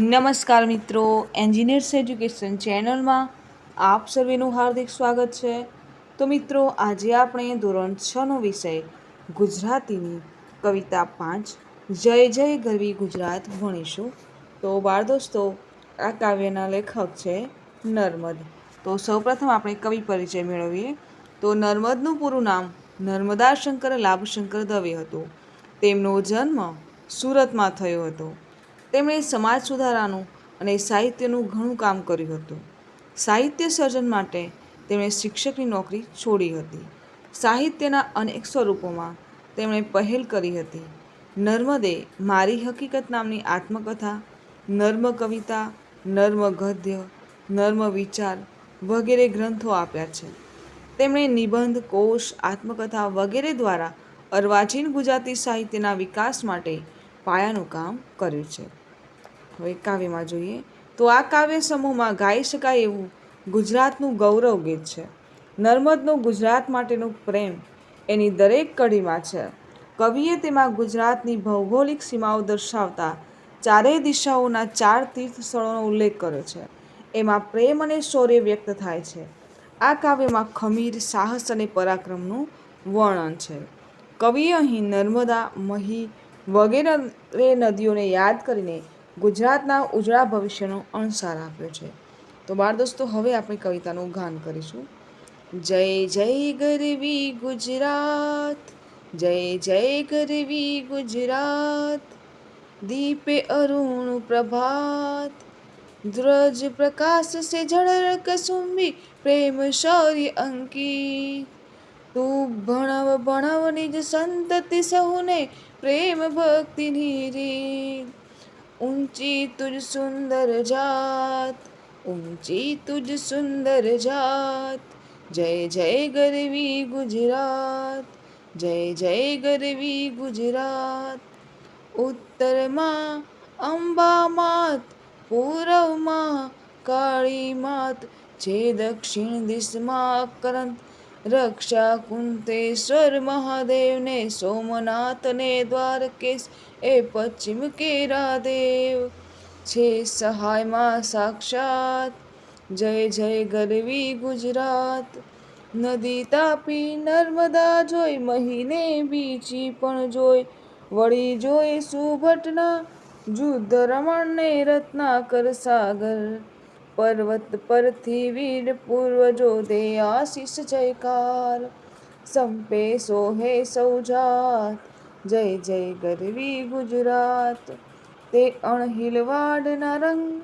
નમસ્કાર મિત્રો engineers education ચેનલમાં આપ સર્વેનું હાર્દિક સ્વાગત છે. તો મિત્રો, આજે આપણે ધોરણ છનો વિષય, ગુજરાતીની કવિતા પાંચ, જય જય ગરવી ગુજરાત ભણીશું. તો બાળ દોસ્તો, આ કાવ્યના લેખક છે નર્મદ. તો સૌપ્રથમ આપણે કવિ પરિચય મેળવીએ. તો નર્મદનું પૂરું નામ નર્મદા શંકર લાભશંકર દવે હતું. તેમનો જન્મ સુરતમાં થયો હતો. તેમણે સમાજ સુધારાનું અને સાહિત્યનું ઘણું કામ કર્યું હતું. સાહિત્ય સર્જન માટે તેમણે શિક્ષકની નોકરી છોડી હતી. સાહિત્યના અનેક સ્વરૂપોમાં તેમણે પહેલ કરી હતી. નર્મદે મારી હકીકત નામની આત્મકથા, નર્મ કવિતા, નર્મ ગદ્ય, નર્મ વિચાર વગેરે ગ્રંથો આપ્યા છે. તેમણે નિબંધ, કોશ, આત્મકથા વગેરે દ્વારા અર્વાચીન ગુજરાતી સાહિત્યના વિકાસ માટે પાયાનું કામ કર્યું છે. હવે કાવ્યમાં જોઈએ, તો આ કાવ્ય સમૂહમાં ગાઈ શકાય એવું ગુજરાતનું ગૌરવ ગીત છે. નર્મદનો ગુજરાત માટેનું પ્રેમ એની દરેક કડીમાં છે. કવિએ તેમાં ગુજરાતની ભૌગોલિક સીમાઓ દર્શાવતા ચારેય દિશાઓના ચાર તીર્થ સ્થળોનો ઉલ્લેખ કર્યો છે. એમાં પ્રેમ અને શૌર્ય વ્યક્ત થાય છે. આ કાવ્યમાં ખમીર, સાહસ અને પરાક્રમનું વર્ણન છે. કવિએ અહીં નર્મદા, મહી વગેરે નદીઓને યાદ કરીને ગુજરાતના ઉજળા ભવિષ્યનો અણસાર આપ્યો છે. તો બાળ દોસ્તો, હવે આપણે કવિતાનું ગાન કરીશું. જય જય ગરવી ગુજરાત, જય જય ગરવી ગુજરાત, દીપે અરુણ પ્રભાત ધ્રજ પ્રકાશ સે ઝળર સુંબી પ્રેમ શૌર્ય અંકિત. તું ભણવ ભણવ નિજ સંતતિ સહુને, પ્રેમ ભક્તિની રીત ઊંચી તુજ સુંદર જાત, ઊંચી તુજ સુંદર જાત. જય જય ગરવી ગુજરાત, જય જય ગરવી ગુજરાત. ઉત્તરમાં અંબા માત પૂર્વમાં કાળી માત જે દક્ષિણ દિશમાં કરંત રક્ષા કુંતેશ્વર મહાદેવને સોમનાથને દ્વારકેશ એ પશ્ચિમ કેરા દેવ છે સહાયમાં સાક્ષાત. જય જય ગરવી ગુજરાત. નદી તાપી નર્મદા જોઈ મહીને બીચી પણ જોઈ. વળી જોઈ સુભટના જુદ્ધ રમણને રત્નાકર સાગર. પર્વત પરથી વીર પૂર્વજો દે આશીષ જયકાર. સંપે સોહે સૌ જાત જય જય ગરવી ગુજરાત. તે અણહિલવાડના રંગ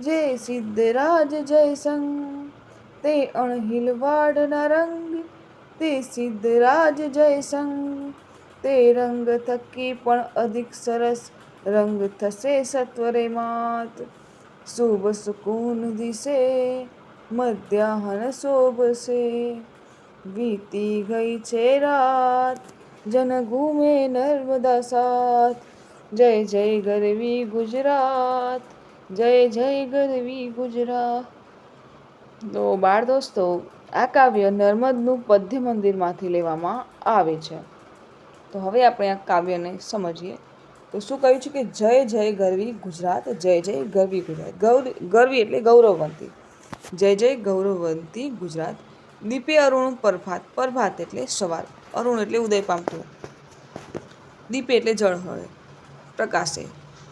જય સિદ્ધરાજ જયસંગ. તે અણહિલવાડના રંગ, તે સિદ્ધરાજ જયસંગ. તે રંગ થકી પણ અધિક સરસ રંગ થશે સત્વરે માત. શુભ સુકૂન દિશે, મધ્યાહન શોભશે. વીતી ગઈ છે રાત જન નર્મદા સાથ જય જય ગરવી ગુજરાત જય જય ગરવી ગુજરાત તો બાળ દોસ્તો, આ કાવ્ય નર્મદનું પદ્ય મંદિરમાંથી લેવામાં આવે છે. તો હવે આપણે આ કાવ્યને સમજીએ. તો શું કહ્યું છે કે જય જય ગરવી ગુજરાત, જય જય ગરવી ગુજરાત. ગૌર ગરવી એટલે ગૌરવવંતી. જય જય ગૌરવવંતી ગુજરાત. દીપે અરુણ પ્રભાત પ્રભાત એટલે સવાર. અરુણ એટલે ઉદય પામતું. દીપે એટલે જળહળે પ્રકાશે.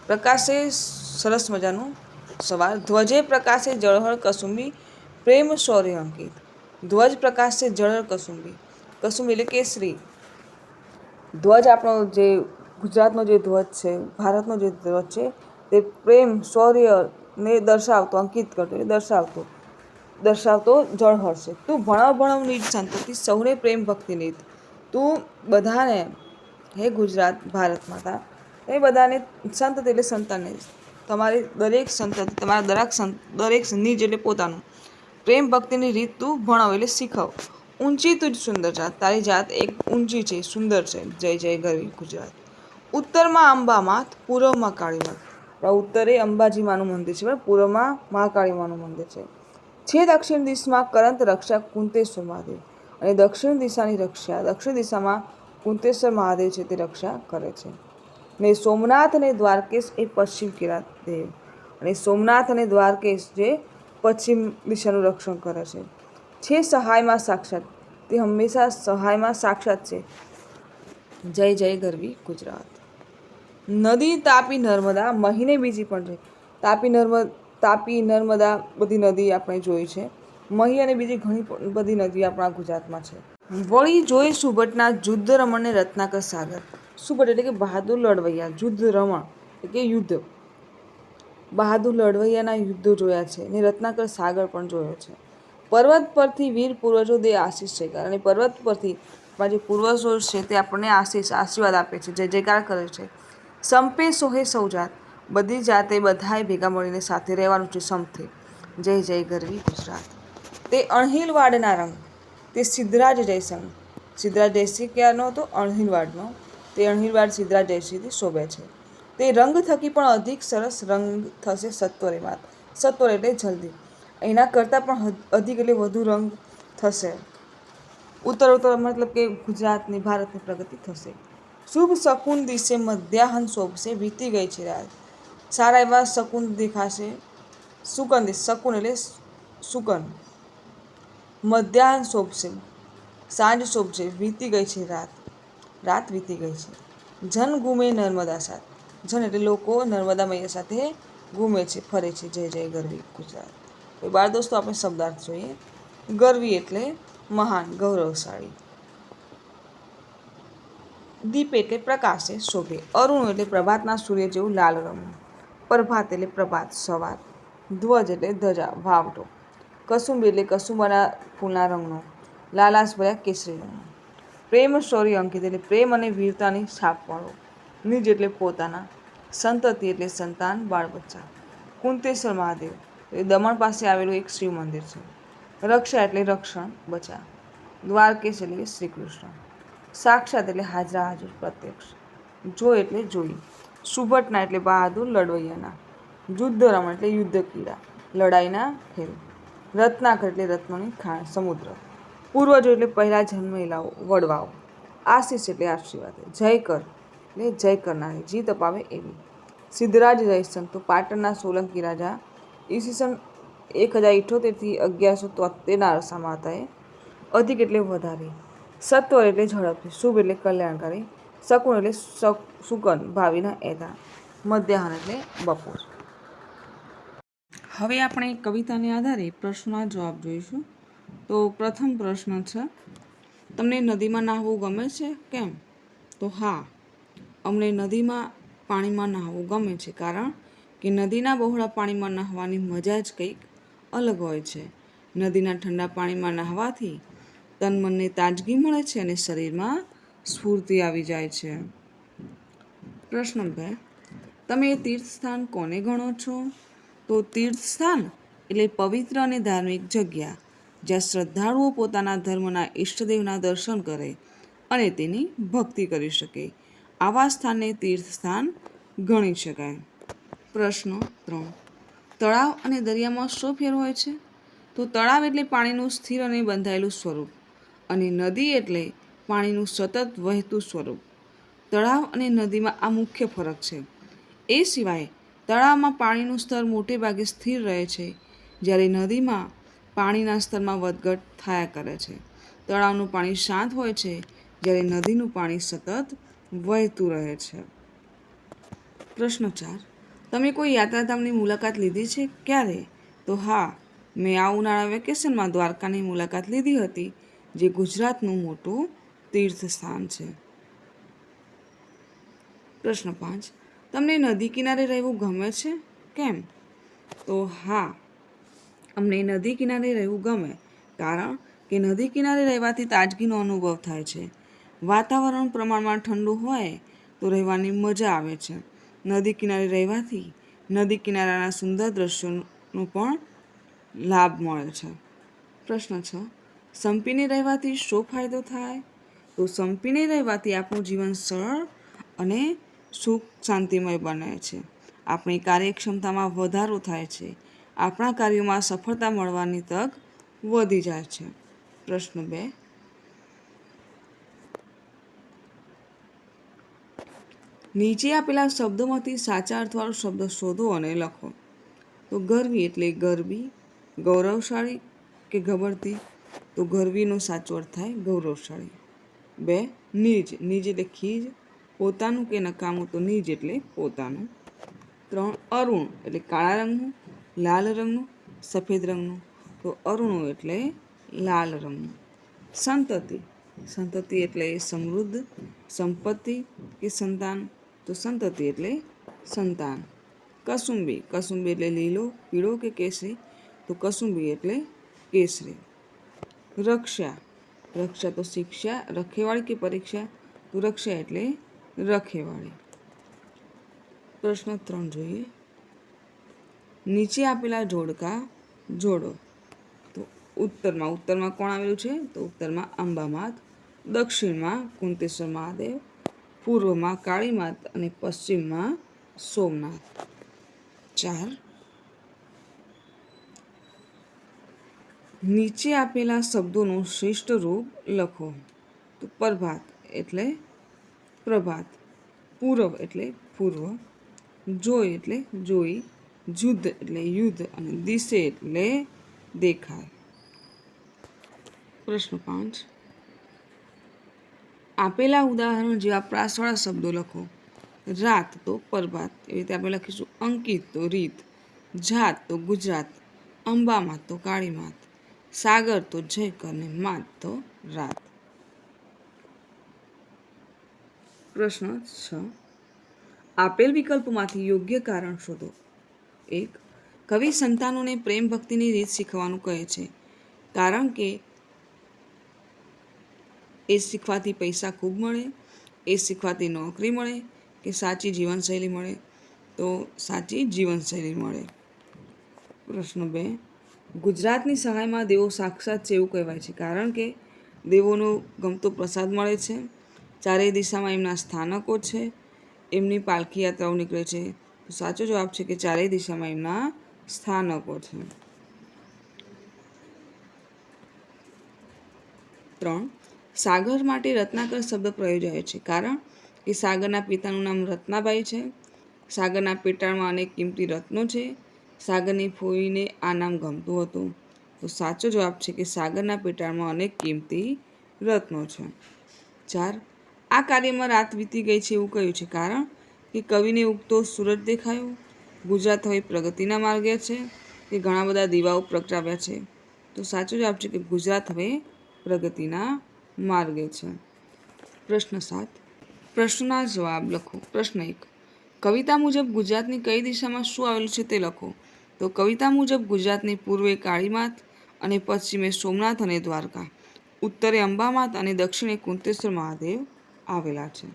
પ્રકાશે સરસ મજાનું સવાર ધ્વજે પ્રકાશે જળહળ કસુંબી, પ્રેમ શૌર્ય અંકિત. ધ્વજ પ્રકાશે જળહળ કસુંબી. કસુંબી એટલે કેસરી. ધ્વજ આપણો જે ગુજરાતનો જે ધ્વજ છે, ભારતનો જે ધ્વજ છે, તે પ્રેમ શૌર્યને દર્શાવતો, અંકિત કરતો, એ દર્શાવતો. દર્શાવતો જળહળ છે. તું ભણાવ ભણાવ નિજ સંતતિ સૌને પ્રેમ ભક્તિ નીત. તું બધાને, હે ગુજરાત, ભારત માતા, એ બધાને સંતતિ એટલે સંતાનને તમારી દરેક સંતતિ તમારા દરેક સંત, દરેક નિજ એટલે પોતાનું. પ્રેમ ભક્તિની રીત તું ભણાવ એટલે શીખવ. ઊંચી તુજ સુંદર જાત. તારી જાત એક ઊંચી છે, સુંદર છે. જય જય ગરવી ગુજરાત. ઉત્તરમાં અંબામાત પૂર્વમાં કાળીમાં ઉત્તરે અંબાજીમાનું મંદિર છે પણ પૂર્વમાં મહાકાળીમાનું મંદિર છે. છે દક્ષિણ દિશામાં કરંત રક્ષા કુંતેશ્વર મહાદેવ. અને દક્ષિણ દિશાની રક્ષા, દક્ષિણ દિશામાં કુંતેશ્વર મહાદેવ છે તે રક્ષા કરે છે. ને સોમનાથ અને દ્વારકેશ એ પશ્ચિમ કિરા દેવ અને સોમનાથ અને દ્વારકેશ જે પશ્ચિમ દિશાનું રક્ષણ કરે છે. છે સહાયમાં સાક્ષાત, તે હંમેશા સહાયમાં સાક્ષાત છે. જય જય ગરવી ગુજરાત. નદી તાપી નર્મદા, મહિને બીજી પણ છે. તાપી નર્મદ તાપી નર્મદા બધી નદી આપણે જોઈ છે. મહી અને બીજી ઘણી બધી નદીઓ આપણા ગુજરાતમાં છે. વળી જોઈ સુભટના જુદ્ધ રમણને રત્નાકર સાગર. સુભટ એટલે કે બહાદુર લડવૈયા, જુદ્ધ રમણ એટલે કે યુદ્ધ. બહાદુર લડવૈયાના યુદ્ધો જોયા છે અને રત્નાકર સાગર પણ જોયો છે. પર્વત પરથી વીર પૂર્વજો દે આશીષ છે અને પર્વત પરથી જે પૂર્વજો છે તે આપણને આશીષ, આશીર્વાદ આપે છે, જય જયકાર કરે છે. સંપે સોહે સૌજાત, બધી જાતે બધાએ ભેગા મળીને સાથે રહેવાનું છે સમથે જય જય ગરવી ગુજરાત. તે અણહિલવાડના રંગ, તે સિદ્ધરાજ જયસંગ સિદ્ધરાજ જયસિંહ ક્યારનો હતો? અણહિલવાડનો તે અણહિલવાડ સિદ્ધરાજ જયસિંહથી શોભે છે. તે રંગ થકી પણ અધિક સરસ રંગ થશે સત્વરે વાત સત્વર એટલે જલ્દી. એના કરતાં પણ અધિક એટલે વધુ રંગ થશે. ઉત્તર ઉત્તર મતલબ કે ગુજરાતની, ભારતની પ્રગતિ થશે. શુભ શકુન દિવસે મધ્યાહન શોભશે, વીતી ગઈ છે રાત. સારા એવા શકુન દેખાશે. સુકન શકુન એટલે સુકન. મધ્યાહન શોભશે સાંજ શોભશે વીતી ગઈ છે રાત. રાત વીતી ગઈ છે. જન ગુમે નર્મદા સાથ. જન એટલે લોકો નર્મદા મૈયા સાથે ગુમે છે, ફરે છે. જય જય ગરવી ગુજરાત. તો બાળ દોસ્તો, આપણે શબ્દાર્થ જોઈએ. ગરવી એટલે મહાન, ગૌરવશાળી. દીપ એટલે પ્રકાશે શોભે. અરુણ એટલે પ્રભાતના સૂર્ય જેવું લાલ રંગ. પ્રભાત એટલે પ્રભાત સવાર. ધ્વજ એટલે ધજા, વાવટો. કસુંબ એટલે કસુંબાના ફૂલના રંગનો લાલાશ ભર્યા કેસરી રંગનો. પ્રેમ શૌર્ય અંકિત એટલે પ્રેમ અને વીરતાની છાપવાળો. નિજ એટલે પોતાના, સંતતિ એટલે સંતાન બાળ બચ્ચા કુંતેશ્વર મહાદેવ એ દમણ પાસે આવેલું એક શિવ મંદિર છે. રક્ષા એટલે રક્ષણ બચા દ્વારકેશ એટલે શ્રી કૃષ્ણ સાક્ષાત એટલે હાજરા હાજર પ્રત્યક્ષ. જો એટલે જોઈ. સુભટના એટલે બહાદુર લડવૈયાના. યુદ્ધ રમણ એટલે યુદ્ધ કીડા લડાઈના ખેલ. રત્નાકર એટલે રત્નોની ખાણ, સમુદ્ર. પૂર્વજો એટલે પહેલાં જન્મેલાઓ વડવાઓ. આશીષ એટલે આશીર્વાદ. જય કર એટલે જય કરનારી જીત અપાવે એવી. સિદ્ધરાજ જયસંગ તો પાટણના સોલંકી રાજા. ઈસવીસન એક હજાર ઇઠ્ઠોતેરથી અગિયારસો તોતેરના અરસામાં હતા એ. અધિક એટલે વધારે. સત્વર એટલે ઝડપથી શુભ એટલે કલ્યાણકારી. શકુન એટલે સક સુકન, ભાવિના એતા મધ્યાહન એટલે બપોર. હવે આપણે કવિતાને આધારે પ્રશ્નના જવાબ જોઈશું. તો પ્રથમ પ્રશ્ન છે, તમને નદીમાં નાહવું ગમે છે? કેમ? તો હા, અમને નદીમાં પાણીમાં નાહવું ગમે છે કારણ કે નદીના બહોળા પાણીમાં નાહવાની મજા જ કંઈક અલગ હોય છે. નદીના ઠંડા પાણીમાં નાહવાથી તન મનને તાજગી મળે છે અને શરીરમાં સ્ફૂર્તિ આવી જાય છે. પ્રશ્ન બે, તમે તીર્થ સ્થાન કોને ગણો છો? તો તીર્થસ્થાન એટલે પવિત્ર અને ધાર્મિક જગ્યા, જ્યાં શ્રદ્ધાળુઓ પોતાના ધર્મના ઈષ્ટદેવના દર્શન કરે અને તેની ભક્તિ કરી શકે. આવા સ્થાનને તીર્થસ્થાન ગણી શકાય. પ્રશ્ન ત્રણ. તળાવ અને દરિયામાં શું ફેર હોય છે? તો તળાવ એટલે પાણીનું સ્થિર અને બંધાયેલું સ્વરૂપ અને નદી એટલે પાણીનું સતત વહેતું સ્વરૂપ. તળાવ અને નદીમાં આ મુખ્ય ફરક છે. એ સિવાય તળાવમાં પાણીનું સ્તર મોટે ભાગે સ્થિર રહે છે, જ્યારે નદીમાં પાણીના સ્તરમાં વધઘટ થયા કરે છે. તળાવનું પાણી શાંત હોય છે, જ્યારે નદીનું પાણી સતત વહેતું રહે છે. પ્રશ્ન ચાર. તમે કોઈ યાત્રાધામની મુલાકાત લીધી છે? ક્યારે? તો હા, મેં આ ઉનાળા વેકેશનમાં દ્વારકાની મુલાકાત લીધી હતી, જે ગુજરાતનું મોટું તીર્થ સ્થાન છે. પ્રશ્ન પાંચ. તમને નદી કિનારે રહેવું ગમે છે? કેમ? તો હા, અમને નદી કિનારે રહેવું ગમે, કારણ કે નદી કિનારે રહેવાથી તાજગીનો અનુભવ થાય છે. વાતાવરણ પ્રમાણમાં ઠંડુ હોય તો રહેવાની મજા આવે છે. નદી કિનારે રહેવાથી નદી કિનારાના સુંદર દ્રશ્યોનો પણ લાભ મળે છે. પ્રશ્ન છ, સંપીને રહેવાથી શું ફાયદો થાય? તો સંપીને રહેવાથી આપણું જીવન સરળ અને સુખ શાંતિમય બને છે. આપણી કાર્યક્ષમતામાં વધારો થાય છે. આપણા કાર્યોમાં સફળતા મળવાની તક વધી જાય છે. પ્રશ્ન બે. નીચે આપેલા શબ્દોમાંથી સાચા અર્થવાળો શબ્દ શોધો અને લખો. તો ગરવી એટલે ગરબી, ગૌરવશાળી કે ગબડતી? તો ગરવીનો સાચો અર્થ થાય ગૌરવશાળી. બે નીજ નીજ એટલે ખીજ પોતાનું કે નકામું તો નીજ એટલે પોતાનું. ત્રણ, અરુણ એટલે કાળા રંગનું, લાલ રંગનું, સફેદ રંગનું. તો અરુણું એટલે લાલ રંગનું. સંતતિ. સંતતિ એટલે સમૃદ્ધ, સંપત્તિ કે સંતાન? તો સંતતિ એટલે સંતાન. કસુંબી. કસુંબી એટલે લીલો, પીળો કે કેસરી? તો કસુંબી એટલે કેસરી. રક્ષા. રક્ષા તો શિક્ષા, રખેવાળી કે પરીક્ષા? તો રક્ષા એટલે રખેવાળી. પ્રશ્ન ત્રણ જોઈએ. નીચે આપેલા જોડકા જોડો. તો ઉત્તરમાં ઉત્તરમાં કોણ આવેલું છે? તો ઉત્તરમાં અંબામાત દક્ષિણમાં કુંતેશ્વર મહાદેવ, પૂર્વમાં કાળીમાત અને પશ્ચિમમાં સોમનાથ. ચાર. નીચે આપેલા શબ્દોનું શ્રેષ્ઠ રૂપ લખો. તો પ્રભાત એટલે પ્રભાત, પૂર્વ એટલે પૂર્વ, જોઈ એટલે જોઈ, જુદ્ધ એટલે યુદ્ધ અને દિશે એટલે દેખાય. પ્રશ્ન પાંચ. આપેલા ઉદાહરણ જેવા પ્રાસવાળા શબ્દો લખો. રાત તો પરભાત એવી રીતે આપણે લખીશું. અંકિત તો રીત, જાત તો ગુજરાત અંબામાત તો કાળીમાત, સાગર તો જયકર ને માત તો રાત. પ્રશ્ન છ. આપેલ વિકલ્પમાંથી યોગ્ય કારણ શોધો. એક, કવિ સંતાનોને પ્રેમ ભક્તિની રીત શીખવાનું કહે છે, કારણ કે એ શીખવાથી પૈસા ખૂબ મળે, એ શીખવાથી નોકરી મળે, કે સાચી જીવનશૈલી મળે, તો સાચી જીવનશૈલી મળે. પ્રશ્ન બે, ગુજરાતની સહાયમાં દેવો સાક્ષાત છે એવું કહેવાય છે, કારણ કે દેવોનો ગમતો પ્રસાદ મળે છે. ચારેય દિશામાં એમના સ્થાનકો છે, એમની પાલખી યાત્રાઓ નીકળે છે. તો સાચો જવાબ છે કે ચારેય દિશામાં એમના સ્થાનકો છે. ત્રણ. સાગર માટે રત્નાકર શબ્દ પ્રયોજાય છે. કારણ કે સાગરના પિતાનું નામ રત્નાબાઈ છે. સાગરના પેટાળમાં અનેક કિંમતી રત્નો છે. સાગરની ફોઈને આ નામ ગમતું હતું. તો સાચો જવાબ છે કે સાગરના પેટાળમાં અનેક કિંમતી રત્નો છે. ચાર. આ કાર્યમાં રાત વીતી ગઈ છે એવું કહ્યું છે. કારણ કે કવિને ઉગતો સૂરજ દેખાયો. ગુજરાત હવે પ્રગતિના માર્ગે છે કે ઘણા બધા દીવાઓ પ્રગટાવ્યા છે. તો સાચો જવાબ છે કે ગુજરાત હવે પ્રગતિના માર્ગે છે. પ્રશ્ન સાત. પ્રશ્નના જવાબ લખો. પ્રશ્ન એક. કવિતા મુજબ ગુજરાતની કઈ દિશામાં શું આવેલું છે તે લખો. તો કવિતા મુજબ ગુજરાતની પૂર્વે કાળીમાત અને પશ્ચિમે સોમનાથ અને દ્વારકા. ઉત્તરે અંબામાત અને દક્ષિણે કુંતેશ્વર મહાદેવ. આવેલા છે.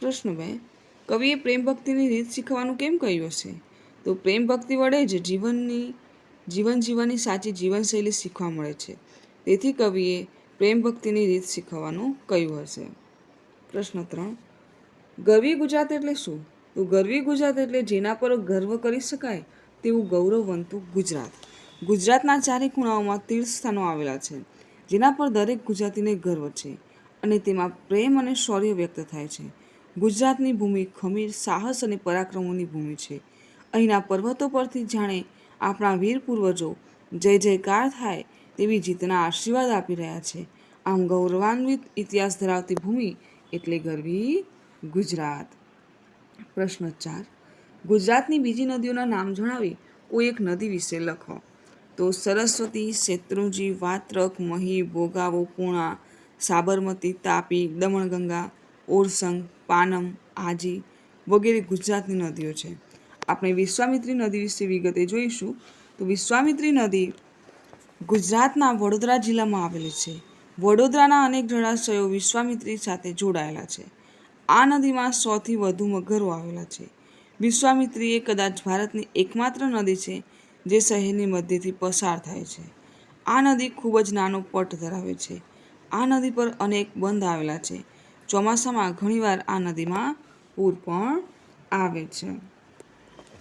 પ્રશ્ન બે, કવિએ પ્રેમ ભક્તિની રીત શીખવાનું કેમ કહ્યું હશે? તો પ્રેમ ભક્તિ વડે જ જીવનની, જીવન જીવવાની સાચી જીવનશૈલી શીખવા મળે છે. તેથી કવિએ પ્રેમ ભક્તિની રીત શીખવવાનું કહ્યું હશે. પ્રશ્ન ત્રણ, ગરવી ગુજરાત એટલે શું? તો ગરવી ગુજરાત એટલે જેના પર ગર્વ કરી શકાય તેવું ગૌરવવંતું ગુજરાત. ગુજરાતના ચારે ખૂણાઓમાં તીર્થસ્થાનો આવેલા છે, જેના પર દરેક ગુજરાતીને ગર્વ છે. અને તેમાં પ્રેમ અને શૌર્ય વ્યક્ત થાય છે. ગુજરાતની ભૂમિ ખમીર, સાહસ અને પરાક્રમોની ભૂમિ છે. અહીંના પર્વતો પરથી જાણે આપણા વીર પૂર્વજો જય જયકાર થાય તેવી જીતના આશીર્વાદ આપી રહ્યા છે. આમ ગૌરવાન્વિત ઇતિહાસ ધરાવતી ભૂમિ એટલે ગરવી ગુજરાત. પ્રશ્ન ચાર. ગુજરાતની બીજી નદીઓના નામ જણાવી કોઈ એક નદી વિશે લખો. તો સરસ્વતી, શેત્રુંજી, વાત્રક, મહી, ભોગાવો પૂર્ણા સાબરમતી, તાપી, દમણગંગા, ઓરસંગ, પાનમ, આજી વગેરે ગુજરાતની નદીઓ છે. આપણે વિશ્વામિત્રી નદી વિશે વિગતે જોઈશું તો વિશ્વામિત્રી નદી ગુજરાતના વડોદરા જિલ્લામાં આવેલી છે. વડોદરાના અનેક જળાશયો વિશ્વામિત્રી સાથે જોડાયેલા છે. આ નદીમાં સૌથી વધુ મગરો આવેલા છે. વિશ્વામિત્રી એ કદાચ ભારતની એકમાત્ર નદી છે જે શહેરની મધ્યથી પસાર થાય છે. આ નદી ખૂબ જ નાનો પટ ધરાવે છે. આ નદી પર અનેક બંધ આવેલા છે. ચોમાસામાં ઘણીવાર આ નદીમાં પૂર પણ આવે છે.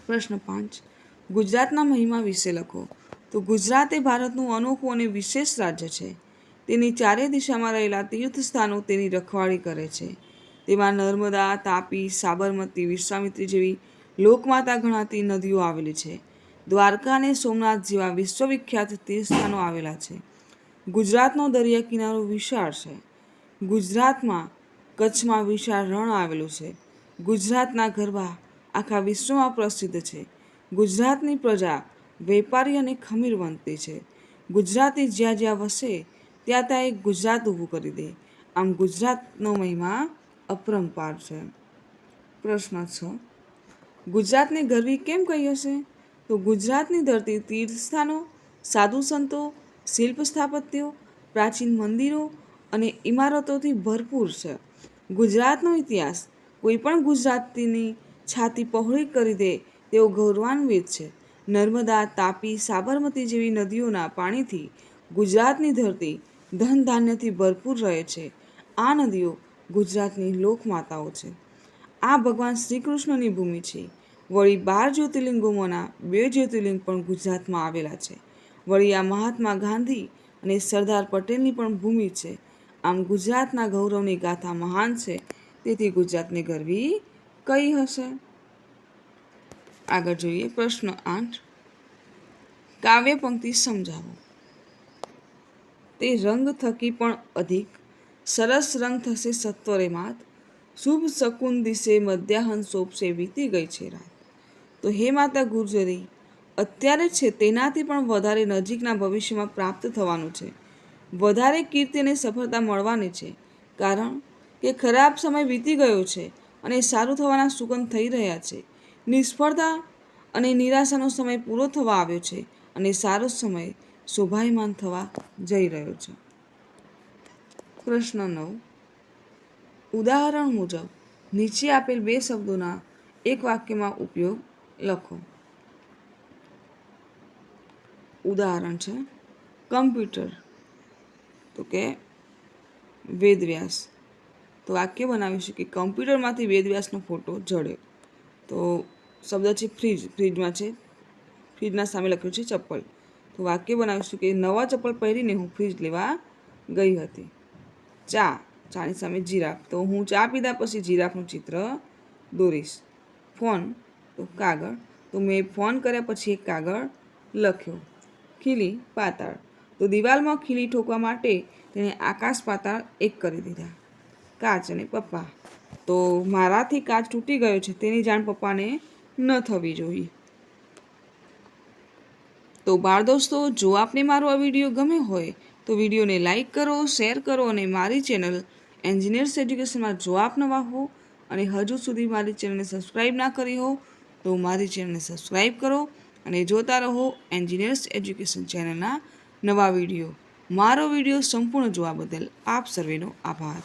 પ્રશ્ન પાંચ. ગુજરાતના મહિમા વિશે લખો. તો ગુજરાત એ ભારતનું અનોખું અને વિશેષ રાજ્ય છે. તેની ચારે દિશામાં રહેલા તીર્થ સ્થાનો તેની રખવાળી કરે છે. તેમાં નર્મદા, તાપી, સાબરમતી, વિશ્વામિત્રી જેવી લોકમાતા ગણાતી નદીઓ આવેલી છે. દ્વારકા અને સોમનાથ જેવા વિશ્વવિખ્યાત તીર્થસ્થાનો આવેલા છે. ગુજરાતનો દરિયા કિનારો વિશાળ છે. ગુજરાતમાં કચ્છમાં વિશાળ રણ આવેલું છે. ગુજરાતના ગરબા આખા વિશ્વમાં પ્રસિદ્ધ છે. ગુજરાતની પ્રજા વેપારી અને ખમીરવંતી છે. ગુજરાતી જ્યાં જ્યાં વસે, ત્યાં ત્યાં એક ગુજરાત ઊભું કરી દે. આમ ગુજરાતનો મહિમા અપરંપાર છે. પ્રશ્ન છ. ગુજરાતને ગરવી કેમ કહી હશે? તો ગુજરાતની ધરતી તીર્થસ્થાનો, સાધુ સંતો શિલ્પ સ્થાપત્યો પ્રાચીન મંદિરો અને ઇમારતોથી ભરપૂર છે. ગુજરાતનો ઇતિહાસ કોઈ પણ ગુજરાતીની છાતી પહોળી કરી દે તેવો ગૌરવાન્વિત છે. નર્મદા, તાપી, સાબરમતી જેવી નદીઓના પાણીથી ગુજરાતની ધરતી ધન ધાન્યથી ભરપૂર રહે છે. આ નદીઓ ગુજરાતની લોકમાતાઓ છે. આ ભગવાન શ્રી કૃષ્ણની ભૂમિ છે. વળી બાર જ્યોતિર્લિંગોમાંના બે જ્યોતિર્લિંગ પણ ગુજરાતમાં આવેલા છે. વળી આ મહાત્મા ગાંધી અને સરદાર પટેલની પણ ભૂમિ છે. આમ ગુજરાતના ગૌરવની ગાથા મહાન છે. તેથી ગુજરાતને ગરવી કઈ હશે? આગળ જોઈએ પ્રશ્ન આઠ. કાવ્ય પંક્તિ સમજાવો. તે રંગ થકી પણ અધિક. સરસ રંગ થશે સત્વરે માત. શુભ શકુન દિશે મધ્યાહન સોંપશે વીતી ગઈ છે રાત. તો હે માતા ગુર્જરી અત્યારે છે તેનાથી પણ વધારે નજીકના ભવિષ્યમાં પ્રાપ્ત થવાનું છે. વધારે કીર્તિ અને સફળતા મળવાની છે, કારણ કે ખરાબ સમય વીતી ગયો છે અને સારું થવાના સુગંધ થઈ રહ્યા છે. નિષ્ફળતા અને નિરાશાનો સમય પૂરો થવા આવ્યો છે અને સારો સમય શોભાયમાન થવા જઈ રહ્યો છે. પ્રશ્ન નવ. ઉદાહરણ મુજબ નીચે આપેલ બે શબ્દોના એક વાક્યમાં ઉપયોગ લખો. ઉદાહરણ છે, કમ્પ્યુટર. તો કે વેદવ્યાસ. તો વાક્ય બનાવીશું કે કમ્પ્યુટરમાંથી વેદવ્યાસનો ફોટો જડ્યો. તો શબ્દ છે ફ્રીજ, ફ્રીજમાં છે, ફ્રીજના સામે લખ્યું છે ચપ્પલ. તો વાક્ય બનાવીશું કે નવા ચપ્પલ પહેરીને હું ફ્રીજ લેવા ગઈ હતી. ચા, ચાની સામે જીરાફ. તો હું ચા પીધા પછી જીરાફનું ચિત્ર દોરીશ. ફોન, તો કાગળ. તો મેં ફોન કર્યા પછી એક કાગળ લખ્યો. ખીલી પાતાળ. તો દિવાલમાં ખીલી ઠોકવા માટે તેણે આકાશ પાતાળ એક કરી દીધા. કાચ અને પપ્પા. તો મારાથી કાચ તૂટી ગયો છે, તેની જાણ પપ્પાને ન થવી જોઈએ. તો બાળ દોસ્તો, જો આપને મારો આ વીડિયો ગમે હોય, તો વિડીયોને લાઇક કરો, શેર કરો અને મારી ચેનલ એન્જિનિયર્સ એજ્યુકેશનમાં જો આપ નવા હો અને હજુ સુધી મારી ચેનલને સબસ્ક્રાઈબ ના કરી હો, તો મારી ચેનલને સબસ્ક્રાઈબ કરો અને જોતા રહો એન્જિનિયર્સ એજ્યુકેશન ચેનલના નવા વીડિયો. મારો વીડિયો સંપૂર્ણ જોવા બદલ આપ સર્વેનો આભાર.